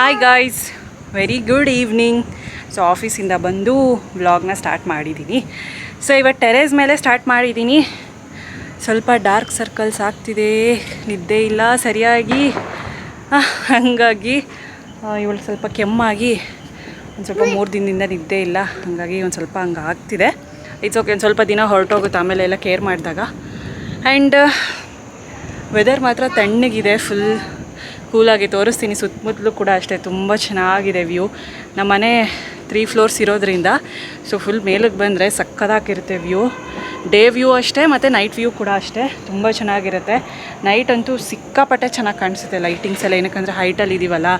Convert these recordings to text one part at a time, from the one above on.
Hi guys very good evening so ಆಫೀಸಿಂದ ಬಂದು ವ್ಲಾಗ್ನ ಸ್ಟಾರ್ಟ್ ಮಾಡಿದ್ದೀನಿ ಸೊ ಇವತ್ತು ಟೆರೇಸ್ ಮೇಲೆ ಸ್ಟಾರ್ಟ್ ಮಾಡಿದ್ದೀನಿ ಸ್ವಲ್ಪ ಡಾರ್ಕ್ ಸರ್ಕಲ್ಸ್ ಆಗ್ತಿದೆ. ನಿದ್ದೆ ಇಲ್ಲ ಸರಿಯಾಗಿ. ಹಾಗಾಗಿ ಇವಳು ಸ್ವಲ್ಪ ಕೆಮ್ಮಾಗಿ ಒಂದು ಸ್ವಲ್ಪ ಮೂರು ದಿನದಿಂದ ನಿದ್ದೆ ಇಲ್ಲ. ಹಾಗಾಗಿ ಒಂದು ಸ್ವಲ್ಪ ಹಂಗೆ ಆಗ್ತಿದೆ. ಇಟ್ಸ್ ಓಕೆ ಒಂದು ಸ್ವಲ್ಪ ದಿನ ಹೊರಟೋಗುತ್ತೆ. ಆಮೇಲೆ ಎಲ್ಲ ಕೇರ್ ಮಾಡಿದಾಗ. ಆ್ಯಂಡ್ ವೆದರ್ ಮಾತ್ರ ತಣ್ಣಗಿದೆ ಫುಲ್ ಕೂಲಾಗಿ ತೋರಿಸ್ತೀನಿ. ಸುತ್ತಮುತ್ತಲೂ ಕೂಡ ಅಷ್ಟೇ, ತುಂಬ ಚೆನ್ನಾಗಿದೆ ವ್ಯೂ. ನಮ್ಮ ಮನೆ ತ್ರೀ ಫ್ಲೋರ್ಸ್ ಇರೋದ್ರಿಂದ ಸೊ ಫುಲ್ ಮೇಲಕ್ಕೆ ಬಂದರೆ ಸಕ್ಕದಾಗಿರುತ್ತೆ ವ್ಯೂ. ಡೇ ವ್ಯೂ ಅಷ್ಟೇ, ಮತ್ತು ನೈಟ್ ವ್ಯೂ ಕೂಡ ಅಷ್ಟೇ, ತುಂಬ ಚೆನ್ನಾಗಿರುತ್ತೆ. ನೈಟ್ ಅಂತೂ ಸಿಕ್ಕಾಪಟ್ಟೆ ಚೆನ್ನಾಗಿ ಕಾಣಿಸುತ್ತೆ ಲೈಟಿಂಗ್ಸ್ ಎಲ್ಲ. ಏನಕ್ಕಂದರೆ ಹೈಟಲ್ಲಿ ಇದೀವಲ್ಲ,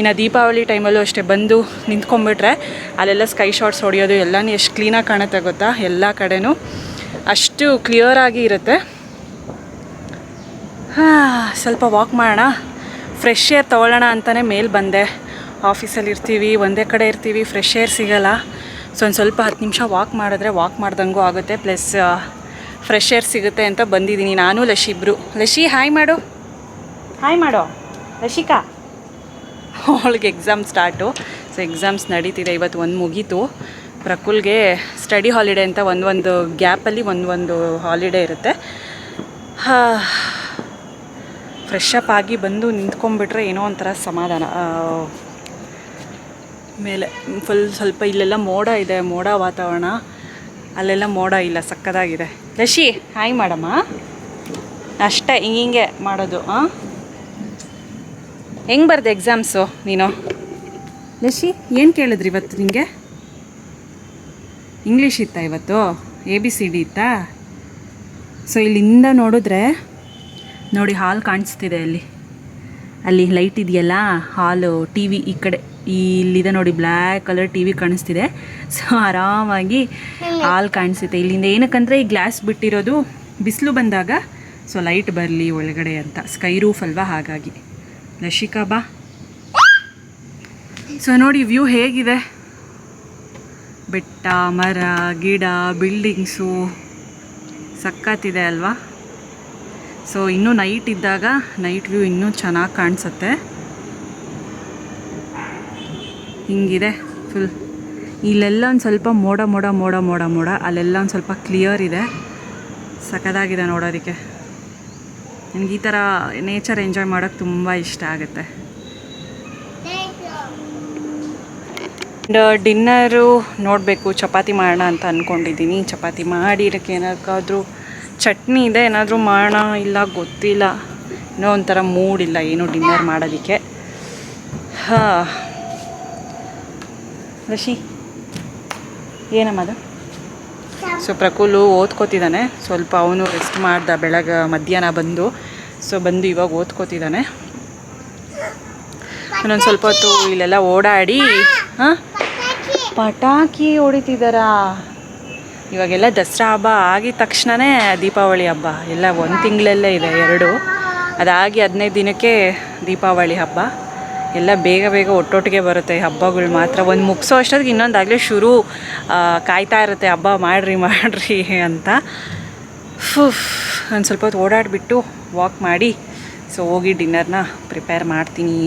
ಇನ್ನು ದೀಪಾವಳಿ ಟೈಮಲ್ಲೂ ಅಷ್ಟೇ ಬಂದು ನಿಂತ್ಕೊಂಡ್ಬಿಟ್ರೆ, ಅಲ್ಲೆಲ್ಲ ಸ್ಕೈ ಶಾಟ್ಸ್ ಹೊಡೆಯೋದು, ಎಲ್ಲನೂ ಎಷ್ಟು ಕ್ಲೀನಾಗಿ ಕಾಣುತ್ತೆ ಗೊತ್ತಾ? ಎಲ್ಲ ಕಡೆನೂ ಅಷ್ಟು ಕ್ಲಿಯರಾಗಿ ಇರುತ್ತೆ. ಹಾಂ, ಸ್ವಲ್ಪ ವಾಕ್ ಮಾಡೋಣ. ಫ್ರೆಶ್ ಏರ್ ತೊಗೊಳ್ಳೋಣ ಅಂತಲೇ ಮೇಲೆ ಬಂದೆ. ಆಫೀಸಲ್ಲಿ ಇರ್ತೀವಿ, ಒಂದೇ ಕಡೆ ಇರ್ತೀವಿ ಫ್ರೆಶ್ ಏರ್ ಸಿಗೋಲ್ಲ. ಸೊ ಒಂದು ಸ್ವಲ್ಪ ಹತ್ತು ನಿಮಿಷ ವಾಕ್ ಮಾಡಿದ್ರೆ ವಾಕ್ ಮಾಡ್ದಂಗೂ ಆಗುತ್ತೆ. ಪ್ಲಸ್ ಫ್ರೆಶ್ ಏರ್ ಸಿಗುತ್ತೆ ಅಂತ ಬಂದಿದ್ದೀನಿ. ನಾನು ಲಶಿ ಇಬ್ಬರು ಲಶಿ ಹಾಯ್ ಮಾಡು. ಹಾಯ್ ಮಾಡೋ. ಲಶಿಕಾ. ಅವಳಿಗೆ ಎಕ್ಸಾಮ್ ಸ್ಟಾರ್ಟು ಸೊ ಎಕ್ಸಾಮ್ಸ್ ನಡೀತಿದೆ. ಇವತ್ತು ಒಂದು ಮುಗೀತು. ಪ್ರಕುಲ್ಗೆ ಸ್ಟಡಿ ಹಾಲಿಡೇ ಅಂತ ಒಂದೊಂದು ಒಂದು ಗ್ಯಾಪಲ್ಲಿ ಒಂದು ಒಂದು ಹಾಲಿಡೇ ಇರುತ್ತೆ. ಫ್ರೆಶ್ ಆಗಿ ಬಂದು ನಿಂತ್ಕೊಂಡ್ಬಿಟ್ರೆ ಏನೋ ಒಂಥರ ಸಮಾಧಾನ. ಮೇಲೆ ಫುಲ್ ಸ್ವಲ್ಪ ಇಲ್ಲೆಲ್ಲ ಮೋಡ ಇದೆ, ಮೋಡ ವಾತಾವರಣ. ಅಲ್ಲೆಲ್ಲ ಮೋಡ ಇಲ್ಲ, ಸಕ್ಕದಾಗಿದೆ. ಲಶಿ ಹಾಯ್ ಮಾಡಮ್ಮ ಅಷ್ಟೇ, ಹಿಂಗೆ ಮಾಡೋದು ಹಾಂ ಹೆಂಗೆ ಬರ್ದೆ ಎಕ್ಸಾಮ್ಸು ನೀನು? ಲಶಿ, ಏನು ಕೇಳಿದ್ರಿ ಇವತ್ತು ನಿಮಗೆ ಇಂಗ್ಲೀಷ್ ಇತ್ತಾ ಇವತ್ತು? ಎ ಬಿ ಸಿ ಡಿ ಇತ್ತಾ? ಸೊ ಇಲ್ಲಿಂದ ನೋಡಿದ್ರೆ ನೋಡಿ ಹಾಲ್ ಕಾಣಿಸ್ತಿದೆ ಅಲ್ಲಿ. ಅಲ್ಲಿ ಲೈಟ್ ಇದೆಯಲ್ಲ, ಹಾಲು ಟಿ ವಿ ಈ ಕಡೆ ಇಲ್ಲಿದೆ ನೋಡಿ ಬ್ಲ್ಯಾಕ್ ಕಲರ್ ಟಿ ವಿ ಕಾಣಿಸ್ತಿದೆ. ಸೊ ಆರಾಮಾಗಿ ಹಾಲು ಕಾಣಿಸುತ್ತೆ. ಇಲ್ಲಿಂದ ಏನಕ್ಕಂದರೆ, ಈ ಗ್ಲಾಸ್ ಬಿಟ್ಟಿರೋದು ಬಿಸಿಲು ಬಂದಾಗ. ಸೊ ಲೈಟ್ ಬರಲಿ ಒಳಗಡೆ ಅಂತ. ಸ್ಕೈ ರೂಫ್ ಅಲ್ವಾ, ಹಾಗಾಗಿ. ಲಶಿಕಾ ಬಾ. ಸೊ ನೋಡಿ ವ್ಯೂ ಹೇಗಿದೆ? ಬೆಟ್ಟ, ಮರ, ಗಿಡ ಬಿಲ್ಡಿಂಗ್ಸು ಸಕ್ಕತ್ತಿದೆ ಅಲ್ವಾ? ಸೊ ಇನ್ನೂ ನೈಟ್ ಇದ್ದಾಗ ನೈಟ್ ವ್ಯೂ ಇನ್ನೂ ಚೆನ್ನಾಗಿ ಕಾಣಿಸುತ್ತೆ. ಹಿಂಗಿದೆ ಫುಲ್ ಇಲ್ಲೆಲ್ಲ ಒಂದು ಸ್ವಲ್ಪ ಮೋಡ ಮೋಡ ಮೋಡ ಮೋಡ ಮೋಡ. ಅಲ್ಲೆಲ್ಲ ಒಂದು ಸ್ವಲ್ಪ ಕ್ಲಿಯರ್ ಇದೆ. ಸಖತ್ತಾಗಿದೆ ನೋಡೋದಕ್ಕೆ. ನನಗೆ ಈ ಥರ ನೇಚರ್ ಎಂಜಾಯ್ ಮಾಡೋಕ್ಕೆ ತುಂಬ ಇಷ್ಟ ಆಗುತ್ತೆ. ಡಿನ್ನರು ನೋಡಬೇಕು, ಚಪಾತಿ ಮಾಡೋಣ ಅಂತ ಅಂದ್ಕೊಂಡಿದ್ದೀನಿ ಚಪಾತಿ ಮಾಡಿ, ಇದಕ್ಕೆ ಏನಾದ್ರು ಚಟ್ನಿ ಇದೆ ಏನಾದರೂ ಮಾಡೋಣ ಇಲ್ಲ ಗೊತ್ತಿಲ್ಲ. ಇನ್ನೂ ಒಂಥರ ಇಲ್ಲ ಏನು ಡಿನ್ನರ್ ಮಾಡೋದಕ್ಕೆ. ಹಾಂ. ರಶಿ ಏನಮ್ಮ ಅದು? ಸೊ ಪ್ರಕುಲು ಓದ್ಕೋತಿದ್ದಾನೆ. ಸ್ವಲ್ಪ ಅವನು ರೆಸ್ಟ್ ಮಾಡ್ದ ಬೆಳಗ್ಗೆ ಮಧ್ಯಾಹ್ನ ಬಂದು. ಸೊ ಬಂದು ಇವಾಗ ಓದ್ಕೋತಿದ್ದಾನೆ. ಇನ್ನೊಂದು ಸ್ವಲ್ಪ ಹೊತ್ತು ಇಲ್ಲೆಲ್ಲ ಓಡಾಡಿ ಹಾಂ? ಪಟಾಕಿ ಹೊಡಿತಿದ್ದಾರಾ? ಇವಾಗೆಲ್ಲ ದಸರಾ ಹಬ್ಬ ಆಗಿದ ತಕ್ಷಣವೇ ದೀಪಾವಳಿ ಹಬ್ಬ. ಎಲ್ಲ ಒಂದು ತಿಂಗಳಲ್ಲೇ ಇದೆ, ಎರಡು. ಅದಾಗಿ ಹದಿನೈದು ದಿನಕ್ಕೆ ದೀಪಾವಳಿ ಹಬ್ಬ. ಎಲ್ಲ ಬೇಗ ಬೇಗ ಒಟ್ಟೊಟ್ಟಿಗೆ ಬರುತ್ತೆ ಹಬ್ಬಗಳು ಮಾತ್ರ. ಒಂದು ಮುಗಿಸೋ ಅಷ್ಟೊತ್ತಿಗೆ ಇನ್ನೊಂದಾಗಲೇ ಶುರು ಕಾಯ್ತಾ ಇರುತ್ತೆ, ಹಬ್ಬ ಮಾಡಿರಿ ಮಾಡಿರಿ ಅಂತ. ಫುಫ್, ಒಂದು ಸ್ವಲ್ಪ ಹೊತ್ತು ಓಡಾಡಿಬಿಟ್ಟು ವಾಕ್ ಮಾಡಿ. ಸೊ ಹೋಗಿ ಡಿನ್ನರ್ನ ಪ್ರಿಪೇರ್ ಮಾಡ್ತೀನಿ.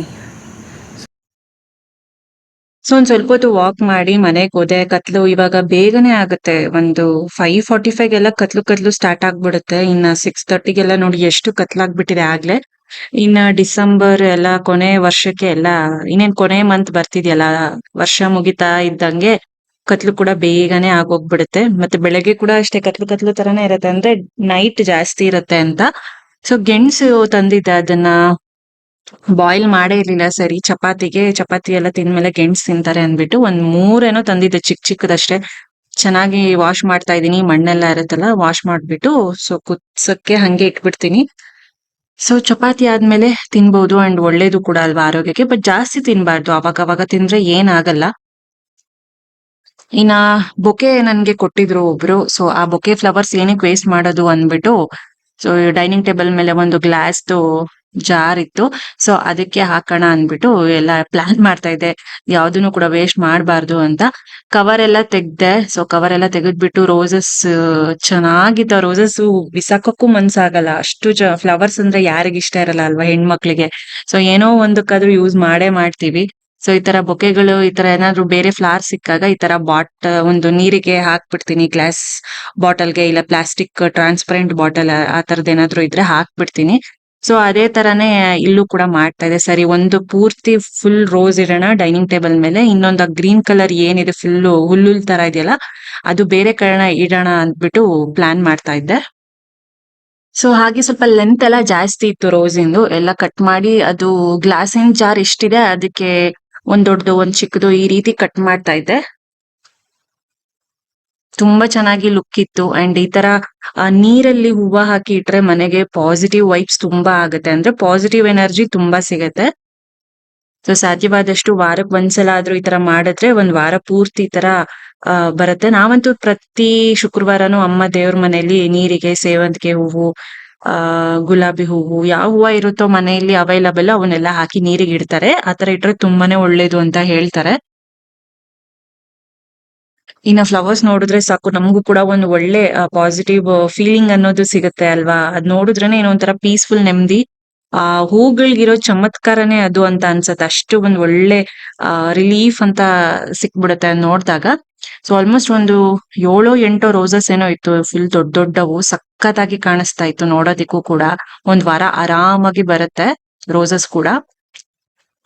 ಸೊ ಒಂದ್ ಸ್ವಲ್ಪ ಹೊತ್ತು ವಾಕ್ ಮಾಡಿ ಮನೆಗೆ ಹೋದೆ. ಕತ್ಲು ಇವಾಗ ಬೇಗನೆ ಆಗುತ್ತೆ. ಒಂದು ಫೈವ್ ಫಾರ್ಟಿ ಫೈವ್ ಎಲ್ಲ ಕತ್ಲು ಕತ್ಲು ಸ್ಟಾರ್ಟ್ ಆಗ್ಬಿಡುತ್ತೆ. ಇನ್ನ ಸಿಕ್ಸ್ ತರ್ಟಿಗೆಲ್ಲ ನೋಡಿ ಎಷ್ಟು ಕತ್ಲಾಗ್ಬಿಟ್ಟಿದೆ ಆಗ್ಲೇ. ಇನ್ನ ಡಿಸೆಂಬರ್ ಎಲ್ಲ ಕೊನೆ ವರ್ಷಕ್ಕೆ ಎಲ್ಲ, ಇನ್ನೇನ್ ಕೊನೆ ಮಂತ್ ಬರ್ತಿದ್ಯಲ್ಲ, ವರ್ಷ ಮುಗಿತಾ ಇದ್ದಂಗೆ ಕತ್ಲು ಕೂಡ ಬೇಗನೆ ಆಗೋಗ್ಬಿಡುತ್ತೆ. ಮತ್ತೆ ಬೆಳಗ್ಗೆ ಕೂಡ ಅಷ್ಟೇ ಕತ್ಲು ಕತ್ಲು ತರಾನೇ ಇರುತ್ತೆ. ಅಂದ್ರೆ ನೈಟ್ ಜಾಸ್ತಿ ಇರುತ್ತೆ ಅಂತ. ಸೊ ಗೆಣಸು ತಂದಿದ್ದೆ ಅದನ್ನ. ಬಾಯ್ಲ್ ಮಾಡೇ ಇರ್ಲಿಲ್ಲ ಸರಿ. ಚಪಾತಿಗೆ ಚಪಾತಿ ಎಲ್ಲ ತಿಂದ್ಮೇಲೆ ಗೆಣಸು ತಿಂತಾರೆ ಅಂದ್ಬಿಟ್ಟು ಒಂದ್ ಮೂರೇನೋ ತಂದಿದ್ದೆ ಚಿಕ್ಕ ಚಿಕ್ಕದಷ್ಟೇ. ಚೆನ್ನಾಗಿ ವಾಶ್ ಮಾಡ್ತಾ ಇದೀನಿ ಮಣ್ಣೆಲ್ಲ ಇರುತ್ತಲ್ಲ ವಾಶ್ ಮಾಡ್ಬಿಟ್ಟು ಸೊ ಕುದ್ಸಕ್ಕೆ ಹಂಗೆ ಇಟ್ಬಿಡ್ತೀನಿ. ಸೊ ಚಪಾತಿ ಆದ್ಮೇಲೆ ತಿನ್ಬಹುದು ಅಂಡ್ ಒಳ್ಳೇದು ಕೂಡ ಅಲ್ವಾ ಆರೋಗ್ಯಕ್ಕೆ. ಬಟ್ ಜಾಸ್ತಿ ತಿನ್ಬಾರ್ದು. ಅವಾಗ ಅವಾಗ ತಿಂದ್ರೆ ಏನಾಗಲ್ಲ. ಇನ್ನ ಬೊಕೆ ನನ್ಗೆ ಕೊಟ್ಟಿದ್ರು ಒಬ್ರು. ಸೊ ಆ ಬೊಕೆ ಫ್ಲವರ್ಸ್ ಏನಕ್ಕೆ ವೇಸ್ಟ್ ಮಾಡೋದು ಅಂದ್ಬಿಟ್ಟು ಸೊ ಡೈನಿಂಗ್ ಟೇಬಲ್ ಮೇಲೆ ಒಂದು ಗ್ಲಾಸ್ದು ಜಾರ್ ಇತ್ತು ಸೊ ಅದಕ್ಕೆ ಹಾಕೋಣ ಅನ್ಬಿಟ್ಟು ಎಲ್ಲ ಪ್ಲಾನ್ ಮಾಡ್ತಾ ಇದ್ದೆ. ಯಾವ್ದನ್ನು ಕೂಡ ವೇಸ್ಟ್ ಮಾಡಬಾರ್ದು ಅಂತ. ಕವರ್ ಎಲ್ಲ ತೆಗ್ದೆ ಸೊ ಕವರ್ ಎಲ್ಲ ತೆಗೆದ್ಬಿಟ್ಟು ರೋಸಸ್ ಚೆನ್ನಾಗಿದ್ದ ರೋಸಸ್ ಬಿಸಾಕಕ್ಕೂ ಮನ್ಸಾಗಲ್ಲ. ಅಷ್ಟು ಫ್ಲವರ್ಸ್ ಅಂದ್ರೆ ಯಾರಿಗ ಇಷ್ಟ ಇರಲ್ಲ ಅಲ್ವಾ ಹೆಣ್ಮಕ್ಳಿಗೆ. ಸೊ ಏನೋ ಒಂದಕ್ಕಾದ್ರೂ ಯೂಸ್ ಮಾಡೇ ಮಾಡ್ತೀವಿ. ಸೊ ಈ ತರ ಬೊಕೆಗಳು, ಈ ತರ ಏನಾದ್ರು ಬೇರೆ ಫ್ಲವರ್ ಸಿಕ್ಕಾಗ ಈ ತರ ಬಾಟ್ ಒಂದು ನೀರಿಗೆ ಹಾಕ್ಬಿಡ್ತೀನಿ ಗ್ಲಾಸ್ ಬಾಟಲ್ಗೆ ಇಲ್ಲ ಪ್ಲಾಸ್ಟಿಕ್ ಟ್ರಾನ್ಸ್ಪರೆಂಟ್ ಬಾಟಲ್ ಆ ತರದ್ ಏನಾದ್ರು ಇದ್ರೆ ಹಾಕ್ಬಿಡ್ತೀನಿ. ಸೊ ಅದೇ ತರಾನೇ ಇಲ್ಲೂ ಕೂಡ ಮಾಡ್ತಾ ಇದೆ. ಸರಿ, ಒಂದು ಪೂರ್ತಿ ಫುಲ್ ರೋಸ್ ಇರೋಣ. ಡೈನಿಂಗ್ ಟೇಬಲ್ ಮೇಲೆ. ಇನ್ನೊಂದು ಗ್ರೀನ್ ಕಲರ್ ಏನಿದೆ ಫುಲ್ ಹುಲ್ಲುಲ್ ತರ ಇದೆಯಲ್ಲ, ಅದು ಬೇರೆ ಕಡೆ ಇಡೋಣ ಅಂದ್ಬಿಟ್ಟು ಪ್ಲಾನ್ ಮಾಡ್ತಾ ಇದ್ದೆ. ಸೊ ಹಾಗೆ ಸ್ವಲ್ಪ ಲೆಂತ್ ಎಲ್ಲ ಜಾಸ್ತಿ ಇತ್ತು ರೋಸಿಂದು ಎಲ್ಲ ಕಟ್ ಮಾಡಿ, ಅದು ಗ್ಲಾಸಿನ ಜಾರ್ ಎಷ್ಟಿದೆ, ಅದಕ್ಕೆ ಒಂದ್ ದೊಡ್ಡದು, ಒಂದ್ ಚಿಕ್ಕದು ಈ ರೀತಿ ಕಟ್ ಮಾಡ್ತಾ ಇದ್ದೆ. ತುಂಬಾ ಚೆನ್ನಾಗಿ ಲುಕ್ ಇತ್ತು ಅಂಡ್ ಈ ತರ ಆ, ನೀರಲ್ಲಿ ಹೂವ ಹಾಕಿ ಇಟ್ರೆ ಮನೆಗೆ ಪಾಸಿಟಿವ್ ವೈಬ್ಸ್ ತುಂಬಾ ಆಗುತ್ತೆ. ಅಂದ್ರೆ ಪಾಸಿಟಿವ್ ಎನರ್ಜಿ ತುಂಬಾ ಸಿಗತ್ತೆ. ಸೊ ಸಾಧ್ಯವಾದಷ್ಟು ವಾರಕ್ಕೆ ಒಂದ್ಸಲ ಆದ್ರೂ ಈ ತರ ಮಾಡಿದ್ರೆ ಒಂದ್ ವಾರ ಪೂರ್ತಿ ಈ ತರ ಆ, ಬರುತ್ತೆ. ನಾವಂತೂ ಪ್ರತಿ ಶುಕ್ರವಾರನು ಅಮ್ಮ ದೇವ್ರ ಮನೆಯಲ್ಲಿ ನೀರಿಗೆ ಸೇವಂತಿಗೆ ಹೂವು ಆ ಗುಲಾಬಿ ಹೂವು ಯಾವ ಹೂವು ಇರುತ್ತೋ ಮನೆಯಲ್ಲಿ ಅವೈಲಬಲ್ ಅವನ್ನೆಲ್ಲ ಹಾಕಿ ನೀರಿಗೆ ಇಡ್ತಾರೆ. ಆತರ ಇಟ್ರೆ ತುಂಬಾನೇ ಒಳ್ಳೇದು ಅಂತ ಹೇಳ್ತಾರೆ. ಇನ್ನ ಫ್ಲವರ್ಸ್ ನೋಡಿದ್ರೆ ಸಾಕು. ನಮಗೂ ಕೂಡ ಒಂದು ಒಳ್ಳೆ ಪಾಸಿಟಿವ್ ಫೀಲಿಂಗ್ ಅನ್ನೋದು ಸಿಗುತ್ತೆ ಅಲ್ವಾ? ಅದ್ ನೋಡಿದ್ರೇನೆ ಏನೋ ಒಂಥರ ಪೀಸ್ಫುಲ್ ನೆಮ್ಮದಿ. ಆ, ಹೂಗಳಿಗಿರೋ ಚಮತ್ಕಾರನೇ ಅದು ಅಂತ ಅನ್ಸತ್ತೆ. ಅಷ್ಟು ಒಂದ್ ಒಳ್ಳೆ ರಿಲೀಫ್ ಅಂತ ಸಿಕ್ಬಿಡುತ್ತೆ ನೋಡ್ದಾಗ. ಸೊ ಆಲ್ಮೋಸ್ಟ್ ಒಂದು ಏಳೋ, ಎಂಟೋ ರೋಸಸ್ ಏನೋ ಇತ್ತು. ಫುಲ್ ದೊಡ್ಡ ದೊಡ್ಡವು, ಸಖತ್ತಾಗಿ ಕಾಣಿಸ್ತಾ ಇತ್ತು ನೋಡೋದಿಕ್ಕೂ ಕೂಡ. ಒಂದ್ ವಾರ ಆರಾಮಾಗಿ ಬರುತ್ತೆ ರೋಸಸ್ ಕೂಡ.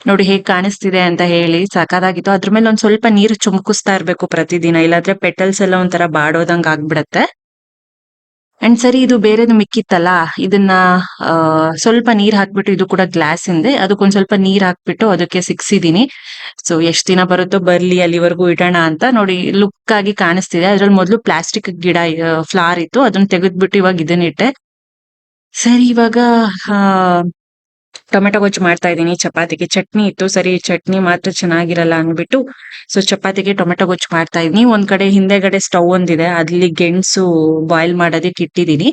ನೋಡಿ ಹೇಗ್ ಕಾಣಿಸ್ತಿದೆ ಅಂತ ಹೇಳಿ ಸಾಕಾಗಿತ್ತು ಅದ್ರ ಮೇಲೆ ಒಂದ್ ಸ್ವಲ್ಪ ನೀರು ಚುಮುಕಿಸ್ತಾ ಇರ್ಬೇಕು ಪ್ರತಿದಿನ. ಇಲ್ಲಾಂದ್ರೆ ಪೆಟಲ್ಸ್ ಎಲ್ಲ ಒಂಥರ ಬಾಡೋದಂಗ್ ಆಗ್ಬಿಡತ್ತೆ. ಅಂಡ್ ಸರಿ, ಇದು ಬೇರೆದು ಮಿಕ್ಕಿತ್ತಲ್ಲ? ಇದನ್ನ ಸ್ವಲ್ಪ ನೀರ್ ಹಾಕ್ಬಿಟ್ಟು ಇದು ಕೂಡ ಗ್ಲಾಸ್ ಇಂದೆ ಅದಕ್ಕೊಂದ್ ಸ್ವಲ್ಪ ನೀರ್ ಹಾಕ್ಬಿಟ್ಟು ಅದಕ್ಕೆ ಸಿಕ್ಸಿದೀನಿ ಸೊ ಎಷ್ಟ್ ದಿನ ಬರುತ್ತೋ ಬರ್ಲಿ, ಅಲ್ಲಿವರೆಗೂ ಇಡೋಣ ಅಂತ ನೋಡಿ ಲುಕ್ ಆಗಿ ಕಾಣಿಸ್ತಿದೆ. ಅದ್ರಲ್ಲಿ ಮೊದಲು ಪ್ಲಾಸ್ಟಿಕ್ ಗಿಡ ಫ್ಲಾರ್ ಇತ್ತು. ಅದನ್ನ ತೆಗೆದ್ಬಿಟ್ಟು ಇವಾಗ ಇದನ್ನ ಇಟ್ಟೆ ಸರಿ, ಇವಾಗ ಟೊಮೆಟೊ ಗೊಜ್ಜು ಮಾಡ್ತಾ ಇದ್ದೀನಿ. ಚಪಾತಿಗೆ ಚಟ್ನಿ ಇತ್ತು. ಸರಿ, ಚಟ್ನಿ ಮಾತ್ರ ಚೆನ್ನಾಗಿರಲ್ಲ ಅಂದ್ಬಿಟ್ಟು, ಸೊ ಚಪಾತಿಗೆ ಟೊಮೆಟೊ ಗೊಜ್ಜು ಮಾಡ್ತಾ ಇದೀನಿ ಒಂದ್ ಕಡೆ ಹಿಂದೆಗಡೆ ಸ್ಟವ್ ಒಂದಿದೆ. ಅಲ್ಲಿ ಗೆಣಸು ಬಾಯ್ಲ್ ಮಾಡೋದಕ್ಕೆ ಇಟ್ಟಿದ್ದೀನಿ.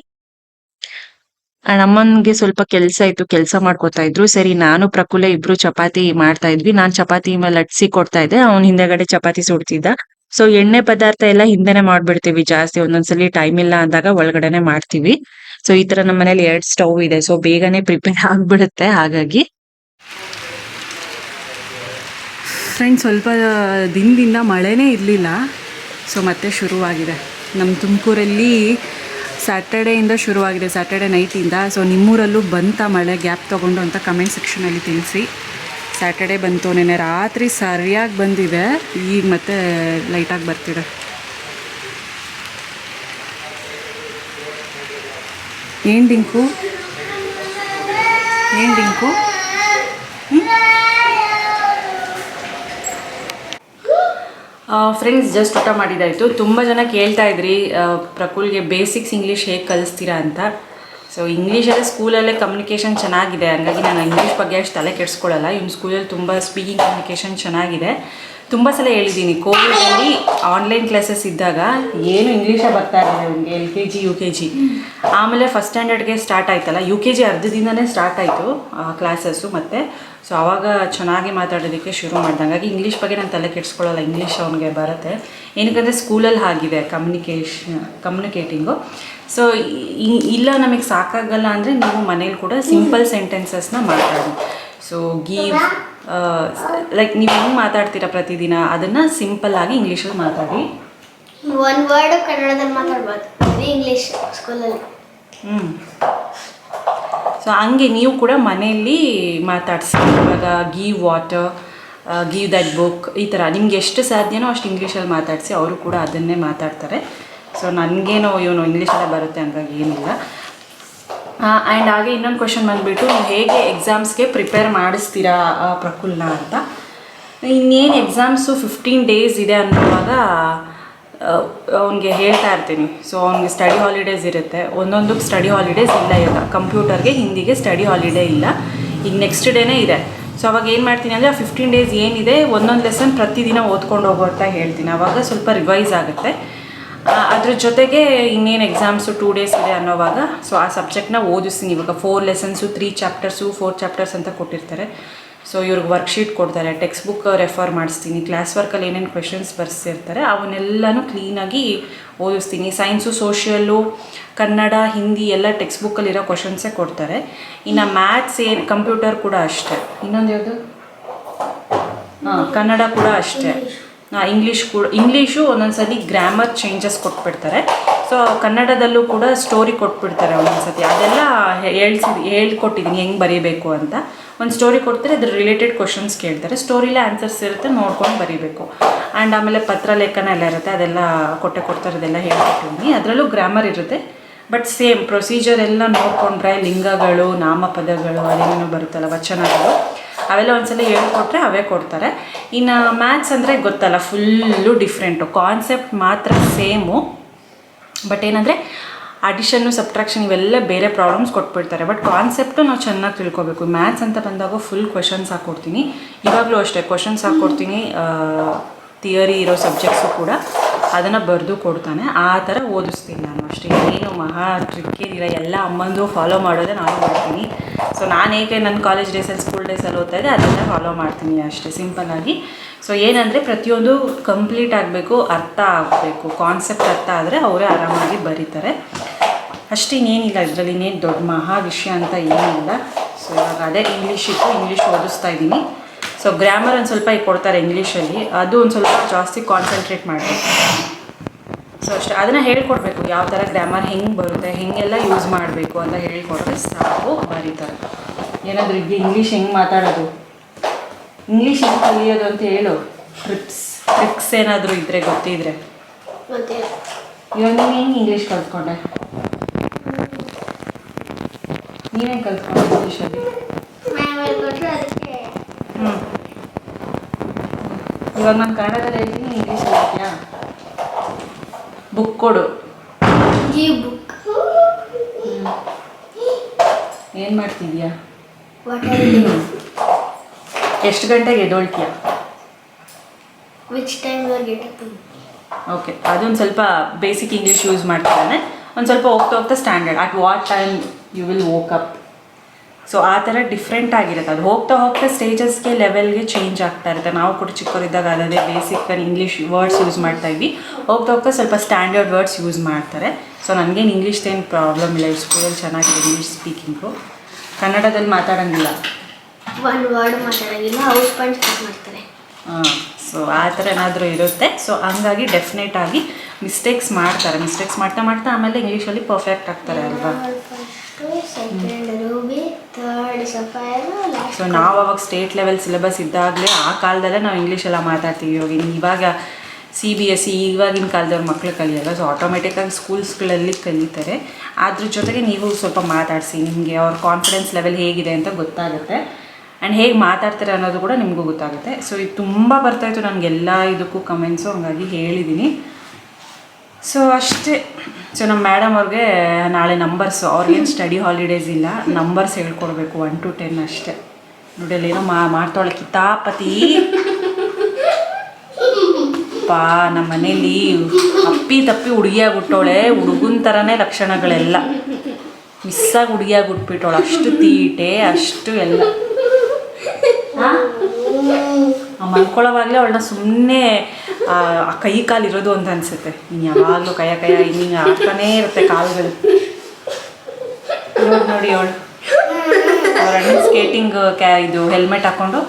ಅಮ್ಮನ್ಗೆ ಸ್ವಲ್ಪ ಕೆಲಸ ಇತ್ತು. ಕೆಲಸ ಮಾಡ್ಕೊತಾ ಇದ್ರು. ಸರಿ, ನಾನು, ಪ್ರಕುಲ ಇಬ್ರು ಚಪಾತಿ ಮಾಡ್ತಾ ಇದ್ವಿ. ನಾನ್ ಚಪಾತಿ ಮೇಲೆ ಲಟ್ಸಿ ಕೊಡ್ತಾ ಇದ್ದೆ. ಅವ್ನ್ ಹಿಂದೆಗಡೆ ಚಪಾತಿ ಸುಡ್ತಿದ್ದ. ಸೊ ಎಣ್ಣೆ ಪದಾರ್ಥ ಎಲ್ಲ ಹಿಂದೆನೆ ಮಾಡ್ಬಿಡ್ತೀವಿ ಜಾಸ್ತಿ. ಒಂದೊಂದ್ಸಲಿ ಟೈಮ್ ಇಲ್ಲ ಅಂದಾಗ ಒಳಗಡೆನೆ ಮಾಡ್ತೀವಿ. ಸೊ ಈ ತರ ನಮ್ಮ ಮನೇಲಿ ಎರಡ್ ಸ್ಟವ್ ಇದೆ. ಸೊ ಬೇಗನೆ ಪ್ರಿಪೇರ್ ಆಗ್ಬಿಡುತ್ತೆ. ಹಾಗಾಗಿ ಫ್ರೆಂಡ್ಸ್ ಸ್ವಲ್ಪ ದಿನದಿಂದ ಮಳೆನೇ ಇರಲಿಲ್ಲ. ಸೊ ಮತ್ತೆ ಶುರುವಾಗಿದೆ. ನಮ್ಮ ತುಮಕೂರಲ್ಲಿ ಸ್ಯಾಟರ್ಡೆಯಿಂದ ಶುರುವಾಗಿದೆ. ಸ್ಯಾಟರ್ಡೆ ನೈಟಿಂದ ಸೊ ನಿಮ್ಮೂರಲ್ಲೂ ಬಂತ ಮಳೆ? ಗ್ಯಾಪ್ ತೊಗೊಂಡು ಅಂತ ಕಮೆಂಟ್ ಸೆಕ್ಷನಲ್ಲಿ ತಿಳಿಸಿ. ಸ್ಯಾಟರ್ಡೆ ಬಂತು. ನೆನೆ ರಾತ್ರಿ ಸರಿಯಾಗಿ ಬಂದಿದೆ. ಈಗ ಮತ್ತೆ ಲೈಟಾಗಿ ಬರ್ತಿದೆ. ಏನು ಡಿಂಕು? ಫ್ರೆಂಡ್ಸ್ ಜಸ್ಟ್ ಊಟ ಮಾಡಿದ್ದಾಯಿತು ತುಂಬ ಜನ ಕೇಳ್ತಾ ಇದ್ರಿ ಪ್ರಕುಲ್ಗೆ ಬೇಸಿಕ್ಸ್ ಇಂಗ್ಲೀಷ್ ಹೇಗೆ ಕಲಿಸ್ತೀರಾ ಅಂತ. ಸೊ ಇಂಗ್ಲೀಷಲ್ಲೇ ಸ್ಕೂಲಲ್ಲೇ ಕಮ್ಯುನಿಕೇಷನ್ ಚೆನ್ನಾಗಿದೆ. ಹಂಗಾಗಿ ನಾನು ಇಂಗ್ಲೀಷ್ ಬಗ್ಗೆ ಅಷ್ಟು ತಲೆ ಕೆಡಿಸ್ಕೊಳ್ಳಲ್ಲ ಇವ್ನ ಸ್ಕೂಲಲ್ಲಿ ತುಂಬ ಸ್ಪೀಕಿಂಗ್ ಕಮ್ಯುನಿಕೇಷನ್ ಚೆನ್ನಾಗಿದೆ. ತುಂಬ ಸಲ ಹೇಳಿದ್ದೀನಿ ಕೋವಿಡಲ್ಲಿ ಆನ್ಲೈನ್ ಕ್ಲಾಸಸ್ ಇದ್ದಾಗ ಏನು ಇಂಗ್ಲೀಷೇ ಬರ್ತಾ ಇರಲಿಲ್ಲ ನಮಗೆ L K G U K G ಆಮೇಲೆ ಫಸ್ಟ್ ಸ್ಟ್ಯಾಂಡರ್ಡ್ಗೆ ಸ್ಟಾರ್ಟ್ ಆಯ್ತಲ್ಲ ಯು ಕೆ ಜಿ ಅರ್ಧದಿಂದನೇ ಸ್ಟಾರ್ಟ್ ಆಯಿತು ಕ್ಲಾಸಸ್ಸು ಮತ್ತು. ಸೊ ಆವಾಗ ಚೆನ್ನಾಗಿ ಮಾತಾಡೋದಕ್ಕೆ ಶುರು ಮಾಡ್ದೆ ಹಾಗಾಗಿ ಇಂಗ್ಲೀಷ್ ಬಗ್ಗೆ ನಾನು ತಲೆ ಕೆಡಿಸ್ಕೊಳ್ಳಲ್ಲ ಇಂಗ್ಲೀಷ್ ಅವನಿಗೆ ಬರುತ್ತೆ. ಏನಕ್ಕಂದರೆ ಸ್ಕೂಲಲ್ಲಿ ಆಗಿದೆ ಕಮ್ಯುನಿಕೇಷನ್ ಕಮ್ಯುನಿಕೇಟಿಂಗು ಸೊ ಇಲ್ಲ ನಮಗೆ ಸಾಕಾಗಲ್ಲ ಅಂದರೆ ನೀವು ಮನೇಲಿ ಕೂಡ ಸಿಂಪಲ್ ಸೆಂಟೆನ್ಸಸ್ನ ಮಾತಾಡಿ. ಸೊ ಗೀವ್ ಲೈಕ್ ನೀವು ಹೆಂಗೆ ಮಾತಾಡ್ತೀರಾ ಪ್ರತಿದಿನ? ಅದನ್ನು ಸಿಂಪಲ್ ಆಗಿ ಇಂಗ್ಲೀಷಲ್ಲಿ ಮಾತಾಡಿ. ಒನ್ ವರ್ಡ್ ಕನ್ನಡದಲ್ಲಿ ಮಾತಾಡ್ಬಾರ್ದು. ಇಂಗ್ಲೀಷ್ ಸ್ಕೂಲಲ್ಲಿ ಹ್ಞೂ ಸೊ ಹಂಗೆ ನೀವು ಕೂಡ ಮನೆಯಲ್ಲಿ ಮಾತಾಡಿಸಿ. ಇವಾಗ give water give that book ಈ ಥರ ನಿಮ್ಗೆ ಎಷ್ಟು ಸಾಧ್ಯನೋ ಅಷ್ಟು ಇಂಗ್ಲೀಷಲ್ಲಿ ಮಾತಾಡಿಸಿ. ಅವರು ಕೂಡ ಅದನ್ನೇ ಮಾತಾಡ್ತಾರೆ. ಸೊ ನನಗೇನೋ ಇವನು ಇಂಗ್ಲೀಷಲ್ಲೇ ಬರುತ್ತೆ ಹಂಗಾಗಿ ಏನಿಲ್ಲ. ಆ್ಯಂಡ್ ಹಾಗೆ ಇನ್ನೊಂದು ಕ್ವಶನ್ ಬಂದುಬಿಟ್ಟು ನೀವು ಹೇಗೆ ಎಕ್ಸಾಮ್ಸ್ಗೆ ಪ್ರಿಪೇರ್ ಮಾಡಿಸ್ತೀರಾ ಪ್ರಕುಲ್ನ ಅಂತ. ಇನ್ನೇನು ಎಕ್ಸಾಮ್ಸು ಫಿಫ್ಟೀನ್ ಡೇಸ್ ಇದೆ ಅನ್ನುವಾಗ ಅವನಿಗೆ ಹೇಳ್ತಾ ಇರ್ತೀನಿ. ಸೊ ಅವ್ನಿಗೆ ಸ್ಟಡಿ ಹಾಲಿಡೇಸ್ ಇರುತ್ತೆ. ಒಂದೊಂದಕ್ಕೆ ಸ್ಟಡಿ ಹಾಲಿಡೇಸ್ ಇಲ್ಲ ಇವಾಗ. ಕಂಪ್ಯೂಟರ್ಗೆ ಹಿಂದಿಗೆ ಸ್ಟಡಿ ಹಾಲಿಡೇ ಇಲ್ಲ. ಈಗ ನೆಕ್ಸ್ಟ್ ಡೇನೇ ಇದೆ. ಸೊ ಅವಾಗ ಏನು ಮಾಡ್ತೀನಿ ಅಂದರೆ, ಆ ಫಿಫ್ಟೀನ್ ಡೇಸ್ ಏನಿದೆ, ಒಂದೊಂದು ಲೆಸನ್ ಪ್ರತಿದಿನ ಓದ್ಕೊಂಡು ಹೋಗೋ ಅಂತ ಹೇಳ್ತೀನಿ. ಆವಾಗ ಸ್ವಲ್ಪ ರಿವೈಸ್ ಆಗುತ್ತೆ. ಅದ್ರ ಜೊತೆಗೆ ಇನ್ನೇನು ಎಕ್ಸಾಮ್ಸು ಟೂ ಡೇಸ್ ಇದೆ ಅನ್ನೋವಾಗ ಸೊ ಆ ಸಬ್ಜೆಕ್ಟ್ನ ಓದಿಸ್ತೀನಿ. ಇವಾಗ four lessons three chapters four chapters ಅಂತ ಕೊಟ್ಟಿರ್ತಾರೆ. ಸೊ ಇವ್ರಿಗೆ ವರ್ಕ್ಶೀಟ್ ಕೊಡ್ತಾರೆ ಟೆಕ್ಸ್ಟ್ ಬುಕ್ ರೆಫರ್ ಮಾಡಿಸ್ತೀನಿ. ಕ್ಲಾಸ್ ವರ್ಕಲ್ಲಿ ಏನೇನು ಕ್ವೆಶನ್ಸ್ ಬರ್ಸಿರ್ತಾರೆ, ಅವನ್ನೆಲ್ಲನೂ ಕ್ಲೀನಾಗಿ ಓದಿಸ್ತೀನಿ. ಸೈನ್ಸು ಸೋಷಿಯಲ್ಲು ಕನ್ನಡ, ಹಿಂದಿ ಎಲ್ಲ ಟೆಕ್ಸ್ಟ್ ಬುಕ್ಕಲ್ಲಿರೋ ಕ್ವಶನ್ಸೇ ಕೊಡ್ತಾರೆ. ಇನ್ನು ಮ್ಯಾಥ್ಸ್ ಏನು ಕಂಪ್ಯೂಟರ್ ಕೂಡ ಅಷ್ಟೇ. ಇನ್ನೊಂದು ಯಾವುದು? ಹಾಂ, ಕನ್ನಡ ಕೂಡ ಅಷ್ಟೇ. ಇಂಗ್ಲೀಷ್ ಕೂಡ ಇಂಗ್ಲೀಷು ಒಂದೊಂದ್ಸತಿ ಗ್ರಾಮರ್ ಚೇಂಜಸ್ ಕೊಟ್ಬಿಡ್ತಾರೆ. ಸೊ ಕನ್ನಡದಲ್ಲೂ ಕೂಡ ಸ್ಟೋರಿ ಕೊಟ್ಬಿಡ್ತಾರೆ ಒಂದೊಂದ್ಸತಿ. ಅದೆಲ್ಲ ಹೇಳ್ಸಿ ಹೇಳ್ಕೊಟ್ಟಿದ್ದೀನಿ ಹೆಂಗೆ ಬರೀಬೇಕು ಅಂತ. ಒಂದು ಸ್ಟೋರಿ ಕೊಡ್ತಾರೆ ಅದ್ರ ರಿಲೇಟೆಡ್ ಕ್ವಶನ್ಸ್ ಕೇಳ್ತಾರೆ. ಸ್ಟೋರಿಲೇ ಆನ್ಸರ್ಸ್ ಇರುತ್ತೆ, ನೋಡ್ಕೊಂಡು ಬರೀಬೇಕು. ಆ್ಯಂಡ್ ಆಮೇಲೆ ಪತ್ರಲೇಖನ ಎಲ್ಲ ಇರುತ್ತೆ, ಅದೆಲ್ಲ ಕೊಟ್ಟೆ ಕೊಡ್ತಾರೆ, ಅದೆಲ್ಲ ಹೇಳ್ಕೊಟ್ಟಿದ್ದೀನಿ ಅದರಲ್ಲೂ ಗ್ರಾಮರ್ ಇರುತ್ತೆ. ಬಟ್ ಸೇಮ್ ಪ್ರೊಸೀಜರ್ ಎಲ್ಲ ನೋಡಿಕೊಂಡ್ರೆ, ಲಿಂಗಗಳು, ನಾಮಪದಗಳು, ಅದೇನೇನೋ ಬರುತ್ತಲ್ಲ, ವಚನಗಳು. ಅವೆಲ್ಲ ಒಂದ್ಸಲ ಹೇಳ್ಕೊಟ್ರೆ ಅವೇ ಕೊಡ್ತಾರೆ. ಇನ್ನು ಮ್ಯಾಥ್ಸ್ ಅಂದರೆ ಗೊತ್ತಲ್ಲ ಫುಲ್ಲು ಡಿಫ್ರೆಂಟು ಕಾನ್ಸೆಪ್ಟ್ ಮಾತ್ರ ಸೇಮು ಬಟ್ ಏನಂದರೆ ಅಡಿಷನ್ನು ಸಬ್ಟ್ರಾಕ್ಷನ್ ಇವೆಲ್ಲ ಬೇರೆ ಪ್ರಾಬ್ಲಮ್ಸ್ ಕೊಟ್ಬಿಡ್ತಾರೆ. ಬಟ್ ಕಾನ್ಸೆಪ್ಟು ನಾವು ಚೆನ್ನಾಗಿ ತಿಳ್ಕೊಬೇಕು. ಮ್ಯಾಥ್ಸ್ ಅಂತ ಬಂದಾಗ ಫುಲ್ ಕ್ವಶನ್ಸ್ ಹಾಕ್ಕೊಡ್ತೀನಿ ಇವಾಗಲೂ ಅಷ್ಟೇ ಕ್ವಶನ್ಸ್ ಹಾಕ್ಕೊಡ್ತೀನಿ ಥಿಯರಿ ಇರೋ ಸಬ್ಜೆಕ್ಟ್ಸು ಕೂಡ ಅದನ್ನು ಬರೆದು ಕೊಡ್ತಾನೆ. ಆ ಥರ ಓದಿಸ್ತೀನಿ ನಾನು ಅಷ್ಟೇ. ಏನು ಮಹಾ ಟ್ರಿಕ್ ಏನಿಲ್ಲ. ಎಲ್ಲ ಅಮ್ಮಂದು ಫಾಲೋ ಮಾಡೋದೇ ನಾನು ಮಾಡ್ತೀನಿ. ಸೊ ನಾನು ಏಕೆ ನನ್ನ ಕಾಲೇಜ್ ಡೇಸಲ್ಲಿ ಸ್ಕೂಲ್ ಡೇಸಲ್ಲಿ ಓದ್ತಾ ಇದ್ದೆ, ಅದನ್ನು ಫಾಲೋ ಮಾಡ್ತೀನಿ ಅಷ್ಟೇ ಸಿಂಪಲ್ಲಾಗಿ ಸೊ ಏನಂದರೆ ಪ್ರತಿಯೊಂದು ಕಂಪ್ಲೀಟ್ ಆಗಬೇಕು, ಅರ್ಥ ಆಗಬೇಕು ಕಾನ್ಸೆಪ್ಟ್ ಅರ್ಥ ಆದರೆ ಅವರೇ ಆರಾಮಾಗಿ ಬರೀತಾರೆ. ಅಷ್ಟೇ ಇನ್ನೇನಿಲ್ಲ, ಇದರಲ್ಲಿ ಇನ್ನೇನು ದೊಡ್ಡ ಮಹಾ ವಿಷಯ ಅಂತ ಏನಿಲ್ಲ. ಸೊ ಇವಾಗ ಅದೇ ಇಂಗ್ಲೀಷ್ ಇತ್ತು ಇಂಗ್ಲೀಷ್ ಓದಿಸ್ತಾ ಇದ್ದೀನಿ. ಸೊ ಗ್ರಾಮರ್ ಒಂದು ಸ್ವಲ್ಪ ಈಗ ಕೊಡ್ತಾರೆ ಇಂಗ್ಲೀಷಲ್ಲಿ ಅದು ಒಂದು ಸ್ವಲ್ಪ ಜಾಸ್ತಿ ಕಾನ್ಸಂಟ್ರೇಟ್ ಮಾಡಬೇಕು. ಸೊ ಅಷ್ಟೇ ಅದನ್ನು ಹೇಳ್ಕೊಡ್ಬೇಕು. ಯಾವ ಥರ ಗ್ರಾಮರ್ ಹೆಂಗೆ ಬರುತ್ತೆ ಹೆಂಗೆಲ್ಲ ಯೂಸ್ ಮಾಡಬೇಕು ಅಂತ ಹೇಳ್ಕೊಟ್ರೆ ಸಾಕು ಬರೀತಾರೆ. ಏನಾದರೂ ಈಗ ಇಂಗ್ಲೀಷ್ ಹೆಂಗೆ ಮಾತಾಡೋದು? ಇಂಗ್ಲೀಷ್ ಹೆಂಗೆ ಕಲಿಯೋದು ಅಂತ ಹೇಳು. ಟ್ರಿಪ್ಸ್ ಟ್ರಿಕ್ಸ್ ಏನಾದರೂ ಇದ್ದರೆ ಗೊತ್ತಿದ್ರೆ. ಮತ್ತೆ? ಇವಾಗ ನೀನು ಹೆಂಗೆ ಇಂಗ್ಲೀಷ್ ಕಲ್ತ್ಕೊಂಡೆ? ನೀವೇನು ಕಲ್ತ್ಕೊಂಡೆ ಇಂಗ್ಲೀಷಲ್ಲಿ ಹ್ಞೂ ಇವಾಗ ನಾನು ಕನ್ನಡದಲ್ಲಿ ಹೇಳ್ತೀನಿ ಇಂಗ್ಲೀಷಲ್ಲಿ ಹೇಳ್ತೀಯಾ ಬುಕ್ ಕೊಡು. ಈ ಬುಕ್ ಏನು ಮಾಡ್ತಿದ್ಯಾ? ಎಷ್ಟು ಗಂಟೆಗೆ ಎದ್ದೊಳ್ತೀಯ? ವಿಚ್ ಟೈಮ್ ಓಕೆ ಅದೊಂದು ಸ್ವಲ್ಪ ಬೇಸಿಕ್ ಇಂಗ್ಲೀಷ್ ಯೂಸ್ ಮಾಡ್ತಾನೆ ಒಂದು ಸ್ವಲ್ಪ ಹೋಗ್ತಾ ಹೋಗ್ತಾ standard at what time you will woke up so ಆ ಥರ ಡಿಫ್ರೆಂಟ್ ಆಗಿರುತ್ತೆ. ಅದು ಹೋಗ್ತಾ ಹೋಗ್ತಾ ಸ್ಟೇಜಸ್ಗೆ ಲೆವೆಲ್ಗೆ ಚೇಂಜ್ ಆಗ್ತಾ ಇರುತ್ತೆ. ನಾವು ಕೂಡ ಚಿಕ್ಕವರಿದ್ದಾಗ ಅದೇ ಬೇಸಿಕ್ ಇಂಗ್ಲೀಷ್ ವರ್ಡ್ಸ್ ಯೂಸ್ ಮಾಡ್ತಾ ಇದ್ವಿ. ಹೋಗ್ತಾ ಹೋಗ್ತಾ ಸ್ವಲ್ಪ ಸ್ಟ್ಯಾಂಡರ್ಡ್ ವರ್ಡ್ಸ್ ಯೂಸ್ ಮಾಡ್ತಾರೆ. ಸೊ ನನಗೇನು ಇಂಗ್ಲೀಷ್ದೇನು ಪ್ರಾಬ್ಲಮ್ ಇಲ್ಲ. ಸ್ಕೂಲಲ್ಲಿ ಚೆನ್ನಾಗಿದೆ ಇಂಗ್ಲೀಷ್ ಸ್ಪೀಕಿಂಗು ಕನ್ನಡದಲ್ಲಿ ಮಾತಾಡೋಂಗಿಲ್ಲ. ಒನ್ ವರ್ಡ್ ಮಾತಾಡೋಂಗಿಲ್ಲ ಹೌಸ್ ಪಾಯಿಂಟ್ ಸ್ಟಾರ್ಟ್ ಮಾಡ್ತಾರೆ. ಹಾಂ ಸೊ ಆ ಥರ ಏನಾದರೂ ಇರುತ್ತೆ. ಸೊ ಹಂಗಾಗಿ ಡೆಫಿನೆಟ್ ಆಗಿ ಮಿಸ್ಟೇಕ್ಸ್ ಮಾಡ್ತಾರೆ. ಮಿಸ್ಟೇಕ್ಸ್ ಮಾಡ್ತಾ ಮಾಡ್ತಾ ಆಮೇಲೆ ಇಂಗ್ಲೀಷಲ್ಲಿ ಪರ್ಫೆಕ್ಟ್ ಆಗ್ತಾರೆ ಅಲ್ವಾ? ಸೊ ನಾವು ಅವಾಗ ಸ್ಟೇಟ್ ಲೆವೆಲ್ ಸಿಲೆಬಸ್ ಇದ್ದಾಗಲೇ ಆ ಕಾಲದಲ್ಲೇ ನಾವು ಇಂಗ್ಲೀಷೆಲ್ಲ ಮಾತಾಡ್ತೀವಿ ಇವಾಗ. ಇವಾಗ ಸಿ ಬಿ ಎಸ್ ಸಿ ಇವಾಗಿನ ಕಾಲದವ್ರ ಮಕ್ಕಳು ಕಲಿಯಲ್ಲ. ಸೊ ಆಟೋಮೆಟಿಕ್ಕಾಗಿ ಸ್ಕೂಲ್ಸ್ಗಳಲ್ಲಿ ಕಲಿತಾರೆ. ಅದ್ರ ಜೊತೆಗೆ ನೀವು ಸ್ವಲ್ಪ ಮಾತಾಡಿಸಿ, ನಿಮಗೆ ಅವ್ರ ಕಾನ್ಫಿಡೆನ್ಸ್ ಲೆವೆಲ್ ಹೇಗಿದೆ ಅಂತ ಗೊತ್ತಾಗುತ್ತೆ. ಆ್ಯಂಡ್ ಹೇಗೆ ಮಾತಾಡ್ತಾರೆ ಅನ್ನೋದು ಕೂಡ ನಿಮಗೂ ಗೊತ್ತಾಗುತ್ತೆ. ಸೊ ಇದು ತುಂಬ ಬರ್ತಾಯಿತ್ತು ನನಗೆಲ್ಲ ಇದಕ್ಕೂ ಕಮೆಂಟ್ಸು ಹಾಗಾಗಿ ಹೇಳಿದ್ದೀನಿ ಸೊ ಅಷ್ಟೇ. ಸೊ ನಮ್ಮ ಮೇಡಮ್ ಅವ್ರಿಗೆ ನಾಳೆ ನಂಬರ್ಸು ಅವ್ರಿಗೇನು ಸ್ಟಡಿ ಹಾಲಿಡೇಸ್ ಇಲ್ಲ. ನಂಬರ್ಸ್ ಹೇಳ್ಕೊಡ್ಬೇಕು ಒನ್ ಟು ಟೆನ್ ಅಷ್ಟೇ. ನೋಡಿ ಏನೋ ಮಾ ಮಾಡ್ತಾಳೆ ಕಿತಾಪತಿ. ಪಾ ನಮ್ಮ ಮನೇಲಿ ಅಪ್ಪಿ ತಪ್ಪಿ ಹುಡುಗಿಯಾಗಿ ಹುಟ್ಟೋಳೆ ಹುಡುಗನ ಥರನೇ ಲಕ್ಷಣಗಳೆಲ್ಲ. ಮಿಸ್ಸಾಗಿ ಹುಡುಗಿಯಾಗಿ ಹುಟ್ಬಿಟ್ಟವಳು ಅಷ್ಟು ತೀಟೆ, ಅಷ್ಟು ಎಲ್ಲ. ಮಲ್ಕೊಳ್ಳೋವಾಗಲೇ ಅವಳನ್ನ ಸುಮ್ಮನೆ ಕೈ ಕಾಲು ಇರೋದು ಅಂತ ಅನ್ಸುತ್ತೆ. ಇನ್ನು ಯಾವಾಗಲೂ ಕೈಯ ಕೈಯ ಹಿಂಗೆ ಆಗ್ತಾನೇ ಇರುತ್ತೆ ಕಾಲುಗಳು. ನೋಡಿ ನೋಡಿ ಅವಳು. ಅವ್ರ ಸ್ಕೇಟಿಂಗ್ ಕ್ಯಾ ಇದು ಹೆಲ್ಮೆಟ್ ಹಾಕ್ಕೊಂಡು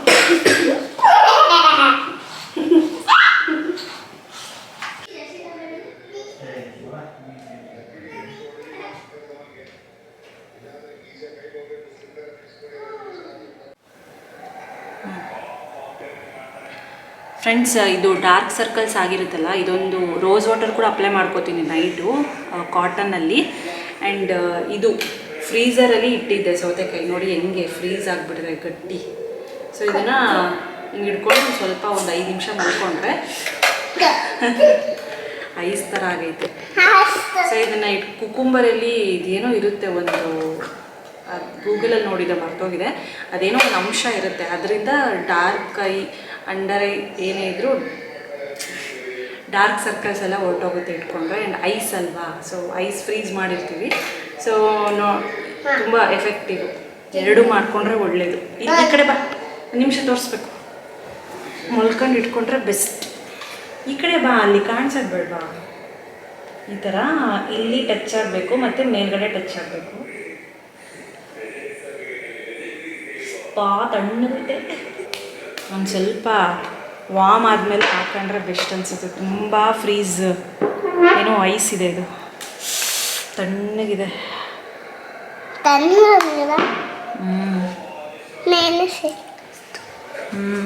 ಫ್ರೆಂಡ್ಸ್ ಇದು ಡಾರ್ಕ್ ಸರ್ಕಲ್ಸ್ ಆಗಿರುತ್ತಲ್ಲ, ಇದೊಂದು ರೋಸ್ ವಾಟರ್ ಕೂಡ ಅಪ್ಲೈ ಮಾಡ್ಕೋತೀನಿ ನೈಟು ಕಾಟನಲ್ಲಿ ಆ್ಯಂಡ್ ಇದು ಫ್ರೀಝರಲ್ಲಿ ಇಟ್ಟಿದ್ದೆ ಸೌತೆಕಾಯಿ. ನೋಡಿ ಹೆಂಗೆ ಫ್ರೀಸ್ ಆಗಿಬಿಟ್ಟಿದೆ, ಗಟ್ಟಿ. ಸೊ ಇದನ್ನು ಹಿಂಗೆ ಇಟ್ಕೊಂಡು ಸ್ವಲ್ಪ ಒಂದು ಐದು ನಿಮಿಷ ಮಲ್ಕೊಂಡ್ರೆ ಐಸ್ ಥರ ಆಗೈತೆ. ಸೊ ಇದನ್ನು ಇಟ್ಟು ಕುಕುಂಬರಲ್ಲಿ ಇದೇನೋ ಇರುತ್ತೆ ಒಂದು ಗೂಗಲಲ್ಲಿ ನೋಡಿದೆ ಮರ್ತೋಗಿದೆ. ಅದೇನೋ ಒಂದು ಅಂಶ ಇರುತ್ತೆ. ಅದರಿಂದ ಡಾರ್ಕ್ ಐ ಅಂಡರ್ ಏನೇ ಇದ್ರೂ ಡಾರ್ಕ್ ಸರ್ಕಲ್ಸ್ ಎಲ್ಲ ಹೊರಟೋಗುತ್ತೆ ಇಟ್ಕೊಂಡ್ರೆ ಆ್ಯಂಡ್ ಐಸ್ ಅಲ್ವಾ? ಸೊ ಐಸ್ ಫ್ರೀಸ್ ಮಾಡಿರ್ತೀವಿ. ಸೊ ನೋ ತುಂಬ ಎಫೆಕ್ಟಿವ್ ಎರಡೂ ಮಾಡಿಕೊಂಡ್ರೆ ಒಳ್ಳೆಯದು ಇಲ್ಲಿ ಈ ಕಡೆ ಬಾ. ನಿಮಿಷ ತೋರಿಸ್ಬೇಕು. ಮಲ್ಕೊಂಡು ಇಟ್ಕೊಂಡ್ರೆ ಬೆಸ್ಟ್ ಈ ಕಡೆ ಬಾ ಅಲ್ಲಿ ಕಾಣಿಸೋದು ಬೇಡವಾ ಈ ಥರ ಇಲ್ಲಿ ಟಚ್ ಆಗಬೇಕು ಮತ್ತು ಮೇಲ್ಗಡೆ ಟಚ್ ಆಗಬೇಕು. ಪಾ ತಣ್ಣಗಿದೆ ಒಂದು ಸ್ವಲ್ಪ ವಾಮ್ ಆದಮೇಲೆ ಹಾಕೊಂಡ್ರೆ ಬೆಸ್ಟ್ ಅನಿಸುತ್ತೆ. ತುಂಬ ಫ್ರೀಸ್ ಏನೋ ಐಸ್ ಇದೆ ಇದು. ತಣ್ಣಗಿದೆ. ಹ್ಞೂ ಹ್ಞೂ ನೆನೆಸಿ ಹ್ಞೂ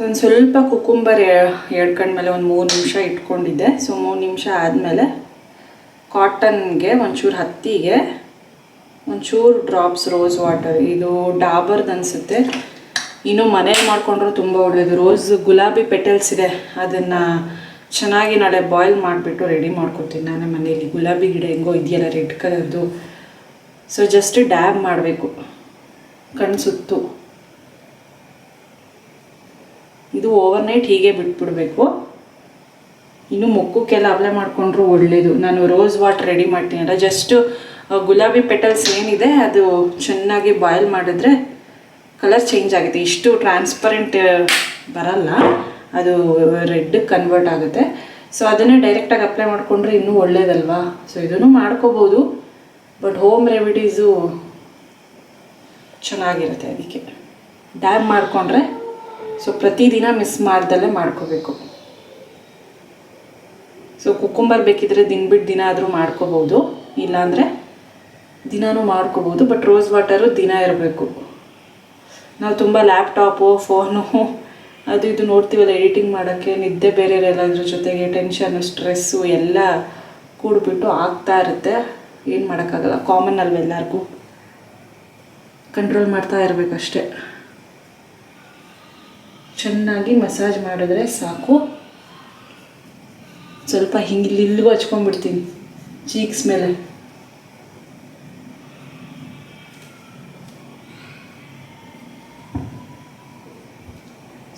ಸೊ ಒಂದು ಸ್ವಲ್ಪ ಕುಕುಂಬರ್ ಎಳ್ಕೊಂಡ್ಮೇಲೆ ಒಂದು ಮೂರು ನಿಮಿಷ ಇಟ್ಕೊಂಡಿದ್ದೆ. ಸೊ ಮೂರು ನಿಮಿಷ ಆದಮೇಲೆ ಕಾಟನ್ಗೆ ಒಂಚೂರು ಹತ್ತಿಗೆ ಒಂಚೂರು ಡ್ರಾಪ್ಸ್ ರೋಸ್ ವಾಟರ್ ಇದು ಡಾಬರ್ದು ಅನಿಸುತ್ತೆ. ಇನ್ನು ಮನೇಲಿ ಮಾಡ್ಕೊಂಡ್ರು ತುಂಬ ಒಳ್ಳೆಯದು ರೋಸ್ ಗುಲಾಬಿ ಪೆಟಲ್ಸ್ ಇದೆ ಅದನ್ನು ಚೆನ್ನಾಗಿ ನಾಳೆ ಬಾಯ್ಲ್ ಮಾಡಿಬಿಟ್ಟು ರೆಡಿ ಮಾಡ್ಕೊತೀನಿ ನಾನೇ ಮನೇಲಿ. ಗುಲಾಬಿ ಗಿಡ ಹೆಂಗೋ ಇದೆಯಲ್ಲ ರೆಡ್ ಕಲರ್ದು. ಸೊ ಜಸ್ಟ್ ಡ್ಯಾಬ್ ಮಾಡಬೇಕು. ಕಣ್ಣು ಇದು ಓವರ್ ನೈಟ್ ಹೀಗೆ ಬಿಟ್ಬಿಡ್ಬೇಕು. ಇನ್ನು ಮುಖಕ್ಕೆಲ್ಲ ಅಪ್ಲೈ ಮಾಡಿಕೊಂಡ್ರು ಒಳ್ಳೆಯದು ನಾನು ರೋಸ್ ವಾಟರ್ ರೆಡಿ ಮಾಡ್ತೀನಲ್ಲ ಜಸ್ಟ್ ಗುಲಾಬಿ ಪೆಟಲ್ಸ್ ಏನಿದೆ, ಅದು ಚೆನ್ನಾಗಿ ಬಾಯ್ಲ್ ಮಾಡಿದ್ರೆ ಕಲರ್ ಚೇಂಜ್ ಆಗುತ್ತೆ. ಇಷ್ಟು ಟ್ರಾನ್ಸ್ಪರೆಂಟ್ ಬರಲ್ಲ. ಅದು ರೆಡ್ ಕನ್ವರ್ಟ್ ಆಗುತ್ತೆ. ಸೊ ಅದನ್ನೇ ಡೈರೆಕ್ಟಾಗಿ ಅಪ್ಲೈ ಮಾಡಿಕೊಂಡ್ರೆ ಇನ್ನೂ ಒಳ್ಳೇದಲ್ವಾ? ಸೊ ಇದನ್ನು ಮಾಡ್ಕೋಬೋದು. ಬಟ್ ಹೋಮ್ ರೆಮಿಡೀಸು ಚೆನ್ನಾಗಿರುತ್ತೆ ಅದಕ್ಕೆ. ಡ್ಯಾಬ್ ಮಾಡಿಕೊಂಡ್ರೆ ಸೊ ಪ್ರತಿದಿನ ಮಿಸ್ ಮಾಡ್ದಲ್ಲೇ ಮಾಡ್ಕೋಬೇಕು. ಸೊ ಕುಕ್ಕುಂಬರ್ ಬೇಕಿದ್ರೆ ದಿನ ಬಿಟ್ಟು ದಿನ ಆದರೂ ಮಾಡ್ಕೋಬೋದು. ಇಲ್ಲಾಂದರೆ ದಿನಾನೂ ಮಾಡ್ಕೋಬೋದು ಬಟ್ ರೋಸ್ ವಾಟರು ದಿನ ಇರಬೇಕು. ನಾವು ತುಂಬ ಲ್ಯಾಪ್ಟಾಪು ಫೋನು ಅದು ಇದು ನೋಡ್ತೀವಲ್ಲ ಎಡಿಟಿಂಗ್ ಮಾಡೋಕ್ಕೆ, ನಿದ್ದೆ ಬೇರೆ ಇರಲ್ಲ ಅದ್ರ ಜೊತೆಗೆ ಟೆನ್ಷನ್ ಸ್ಟ್ರೆಸ್ಸು ಎಲ್ಲ ಕೂಡಿಬಿಟ್ಟು ಆಗ್ತಾ ಇರುತ್ತೆ. ಏನು ಮಾಡೋಕ್ಕಾಗಲ್ಲ. ಕಾಮನ್ ಅಲ್ವ ಎಲ್ಲರಿಗೂ? ಕಂಟ್ರೋಲ್ ಮಾಡ್ತಾ ಇರಬೇಕಷ್ಟೆ. ಚೆನ್ನಾಗಿ ಮಸಾಜ್ ಮಾಡಿದ್ರೆ ಸಾಕು. ಸ್ವಲ್ಪ ಹಿಂಗೆ ಇಲ್ಲಿ ಇಲ್ಲಿಗೂ ಹಚ್ಕೊಂಡ್ಬಿಡ್ತೀನಿ ಚೀಕ್ಸ್ ಮೇಲೆ.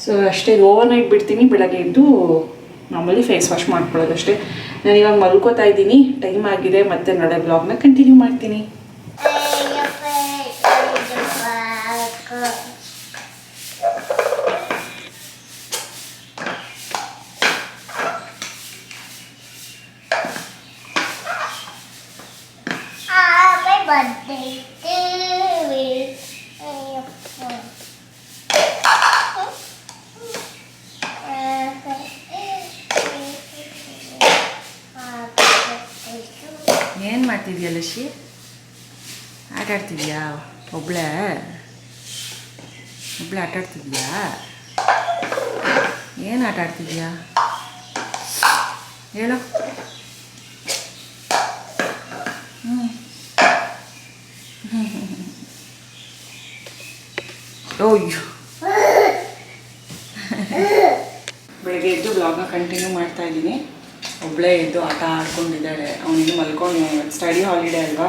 ಸೊ ಅಷ್ಟೇ ಓವರ್ ನೈಟ್ ಬಿಡ್ತೀನಿ, ಬೆಳಗ್ಗೆ ಎದ್ದು ಮಾಮೂಲಿ ಫೇಸ್ ವಾಶ್ ಮಾಡ್ಕೊಳ್ಳೋದು ಅಷ್ಟೇ. ನಾನು ಇವಾಗ ಮಲ್ಕೋತಾ ಇದ್ದೀನಿ ಟೈಮ್ ಆಗಿದೆ, ಮತ್ತೆ ನಾಳೆ ಬ್ಲಾಗ್ನ ಕಂಟಿನ್ಯೂ ಮಾಡ್ತೀನಿ. ಏನು ಮಾಡ್ತಿದ್ಯಾ ಲಶಿ? ಆಟ ಆಡ್ತಿದ್ಯಾ ಒಬ್ಳೆ? ಒಬ್ಳೆ ಆಟ ಆಡ್ತಿದ್ಯಾ ಏನು ಆಟ ಆಡ್ತಿದ್ಯಾ ಹೇಳು. ಓಯ್ಯೋ ಬೆಳಗ್ಗೆ ಎದ್ದು ಬ್ಲಾಗ್ನ ಕಂಟಿನ್ಯೂ ಮಾಡ್ತಾ ಇದ್ದೀನಿ. ಒಬ್ಬಳೇ ಎದ್ದು ಆಟ ಆಡ್ಕೊಂಡಿದ್ದಾಳೆ ಅವನಿಗೆ ಮಲ್ಕೊಂಡು ಸ್ಟಡಿ ಹಾಲಿಡೇ ಅಲ್ವಾ?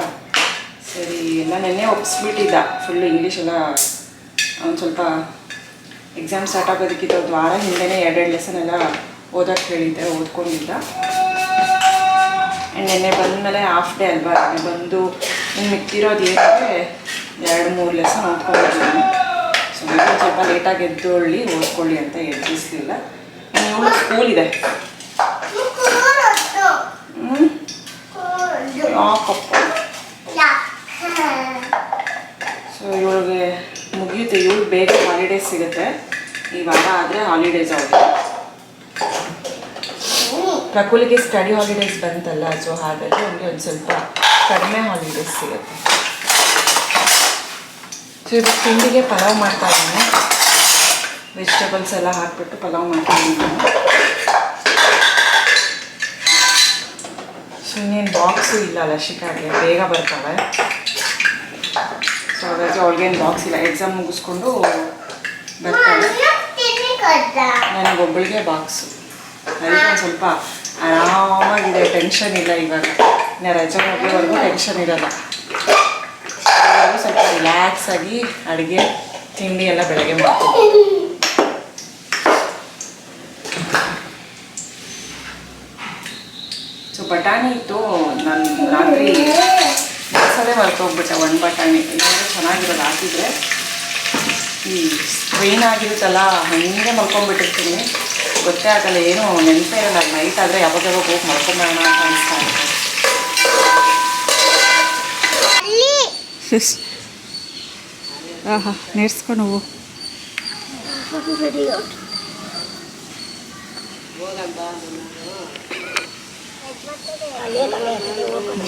ಸರಿ, ಎಲ್ಲ ನೆನ್ನೆ ಒಪ್ಸ್ಬಿಟ್ಟಿದ್ದ. ಫುಲ್ಲು ಇಂಗ್ಲೀಷ್ ಎಲ್ಲ ಅವ್ನು ಸ್ವಲ್ಪ ಎಕ್ಸಾಮ್ ಸ್ಟಾರ್ಟ್ ಆಗೋದಕ್ಕಿಂತ ಒಂದು ವಾರ ಹಿಂದೆನೇ ಎರಡೆರಡು ಲೆಸನ್ ಎಲ್ಲ ಓದೋಕ್ಕೆ ಹೇಳಿದ್ದೆ, ಓದ್ಕೊಂಡಿದ್ದ. ಆ್ಯಂಡ್ ನೆನ್ನೆ ಬಂದಮೇಲೆ ಹಾಫ್ ಡೇ ಅಲ್ವಾ? ಬಂದು ಇನ್ನು ಮಿಕ್ಕಿರೋದು ಏನಂದರೆ ಎರಡು ಮೂರು ಲೆಸನ್ ಓದ್ಕೊಂಡಿದ್ದೀನಿ. ಒಂದು ಸ್ವಲ್ಪ ಲೇಟಾಗಿ ಎದ್ದೊಳ್ಳಿ, ಓದ್ಕೊಳ್ಳಿ ಅಂತ ಎಬ್ಬಿಸ್ಲಿಲ್ಲ ಇವಳು ಸ್ಕೂಲ್ ಇದೆ. ಸೊ ಇವಳಿಗೆ ಮುಗಿಯುತ್ತೆ. ಇವಳು ಬೇಗ ಹಾಲಿಡೇಸ್ ಸಿಗುತ್ತೆ. ಈ ವಾರ ಆದರೆ ಹಾಲಿಡೇಸ್ ಅವ್ರಿಗೆ ಪ್ರಕುಲಿಗೆ ಸ್ಟಡಿ ಹಾಲಿಡೇಸ್ ಬಂತಲ್ಲ ಸೊ ಹಾಗಾಗಿ ಅವ್ರಿಗೆ ಒಂದು ಸ್ವಲ್ಪ ಕಡಿಮೆ ಹಾಲಿಡೇಸ್ ಸಿಗುತ್ತೆ. ತಿಂಡಿಗೆ ಪಲಾವ್ ಮಾಡ್ತಾ ಇದ್ದೀನಿ. ವೆಜಿಟೇಬಲ್ಸ್ ಎಲ್ಲ ಹಾಕಿಬಿಟ್ಟು ಪಲಾವ್ ಮಾಡ್ತಾ ಇದ್ದೀನಿ. ಸೊ ಇನ್ನೇನು ಬಾಕ್ಸು ಇಲ್ಲ ಲಶಿಕಾಗೆ, ಬೇಗ ಬರ್ತಾಳೆ ಸೊ ಹಾಗಾಗಿ ಅವಳಿಗೇನು ಬಾಕ್ಸ್ ಇಲ್ಲ. ಎಕ್ಸಾಮ್ ಮುಗಿಸ್ಕೊಂಡು ಬರ್ತಾಳೆ. ನನಗೊಬ್ಬಳಿಗೆ ಬಾಕ್ಸು ಒಂದು ಸ್ವಲ್ಪ ಆರಾಮಾಗಿದೆ. ಟೆನ್ಷನ್ ಇಲ್ಲ ಇವಾಗ. ಇನ್ನು ರಜೆ ಹೋಗೋವರೆಗೂ ಟೆನ್ಷನ್ ಇರಲ್ಲ. ರಿಲ್ಯಾಕ್ಸ್ ಆಗಿ ಅಡುಗೆ, ತಿಂಡಿ ಎಲ್ಲ ಬೆಳಗ್ಗೆ ಮಾಡ್ತೀವಿ ಸೊ ಬಟಾಣಿ ಇತ್ತು, ನಾನು ರಾತ್ರಿ ಮಸಾಲೆ ಮರ್ತೋಗ್ಬಿಟ್ಟೆ ಒಂದು ಬಟಾಣಿ. ಇಲ್ಲಾಂದ್ರೆ ಚೆನ್ನಾಗಿರೋದು ಹಾಕಿದ್ರೆ. ಈ ಸ್ಟ್ರೈನ್ ಆಗಿರುತ್ತಲ್ಲ, ಹಂಗೆ ಮಲ್ಕೊಂಡ್ಬಿಟ್ಟಿರ್ತೀನಿ. ಗೊತ್ತೇ ಆಗಲ್ಲ, ಏನು ನೆನಪೇ ಇರಲ್ಲ. ನೈಟ್ ಆದರೆ ಯಾವಾಗ ಯಾವಾಗ ಹೋಗಿ ಮಲ್ಕೊಂಬೋಣ ಅಂತ ಅನಿಸ್ತಾ ಇರ್ತದೆ ఆహా నేర్చుకో నువ్వు.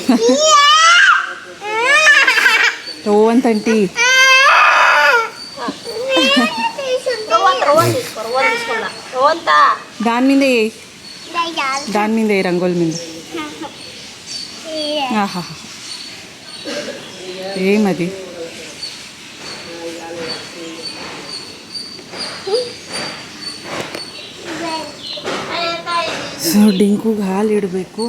తోవంతంటి దాని మీద దాని మీద రంగుల మీద? ఏమది? ಸೊ ಡಿಂಕುಗೆ ಹಾಲು ಇಡಬೇಕು.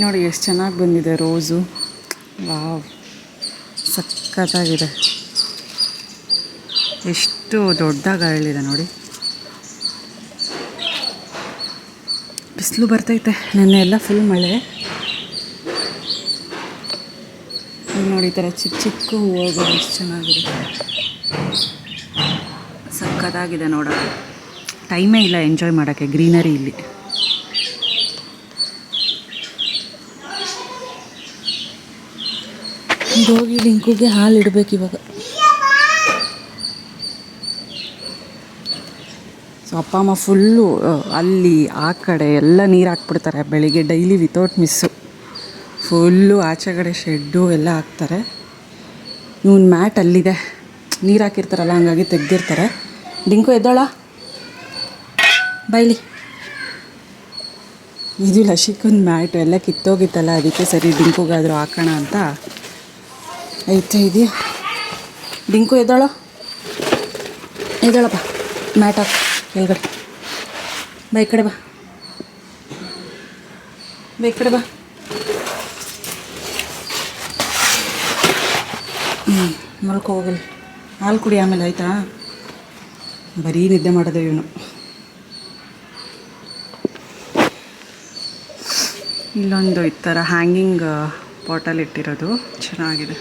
ನೋಡಿ ಎಷ್ಟು ಚೆನ್ನಾಗಿ ಬಂದಿದೆ ರೋಸು. ವಾವ್. ಸಖತ್ತಾಗಿದೆ. ಎಷ್ಟು ದೊಡ್ಡದಾಗಿ ಅರಳಿದೆ ನೋಡಿ. ಬಿಸಿಲು ಬರ್ತೈತೆ. ನೆನ್ನೆ ಎಲ್ಲ ಫುಲ್ ಮಳೆ. ನೋಡಿ ಈ ಥರ ಚಿಕ್ಕ ಚಿಕ್ಕ ಹೂವು ಎಷ್ಟು ಚೆನ್ನಾಗಿದೆ. ಸಖತ್ತಾಗಿದೆ ನೋಡೋಕ್ಕೆ ಟೈಮೇ ಇಲ್ಲ ಎಂಜಾಯ್ ಮಾಡೋಕ್ಕೆ ಗ್ರೀನರಿ ಇಲ್ಲಿ. ಹೋಗಿ ಡಿಂಕುಗೆ ಹಾಲು ಇಡಬೇಕು ಇವಾಗ. ಸೊ, ಅಪ್ಪ, ಅಮ್ಮ ಫುಲ್ಲು ಅಲ್ಲಿ, ಆ ಕಡೆ ಎಲ್ಲ ನೀರು ಹಾಕ್ಬಿಡ್ತಾರೆ. ಬೆಳಿಗ್ಗೆ ಡೈಲಿ ವಿತೌಟ್ ಮಿಸ್ಸು ಫುಲ್ಲು ಆಚೆ ಕಡೆ ಶೆಡ್ಡು ಎಲ್ಲ ಹಾಕ್ತಾರೆ. ಇವನ್ ಮ್ಯಾಟ್ ಅಲ್ಲಿದೆ. ನೀರು ಹಾಕಿರ್ತಾರಲ್ಲ, ಹಂಗಾಗಿ ತೆಗ್ದಿರ್ತಾರೆ. ಡಿಂಕು ಎದ್ದೋಳ. ಬೈಲಿ. ಇದು ಲಶಿಕನ್ ಮ್ಯಾಟು ಎಲ್ಲ ಕಿತ್ತೋಗಿತ್ತಲ್ಲ, ಅದಕ್ಕೆ ಸರಿ ಡಿಂಕುಗಾದರೂ ಹಾಕೋಣ ಅಂತ. ಐತೆ ಇದೆಯಾ ಡಿಂಕು ಎದ್ದಾಳ? ಎದ್ದಾಳಪ್ಪ. ಮ್ಯಾಟ್ ಹಾಕು. ಕೆಳಗಡೆ ಬಾ, ಈ ಕಡೆ ಬಾ. ಬಾ, ಈ ಕಡೆ ಬಾ. ಹ್ಞೂ ಮಲ್ಕೊ ಹೋಗಲಿ. ಹಾಲು ಕುಡಿ ಆಮೇಲೆ, ಆಯ್ತಾ? ಬರೀ ನಿದ್ದೆ ಮಾಡೋದು ಇವನು. ಇಲ್ಲೊಂದು ಈ ಥರ ಹ್ಯಾಂಗಿಂಗ್ ಪಾಟಲ್ಲಿ ಇಟ್ಟಿರೋದು. ಚೆನ್ನಾಗಿದೆ.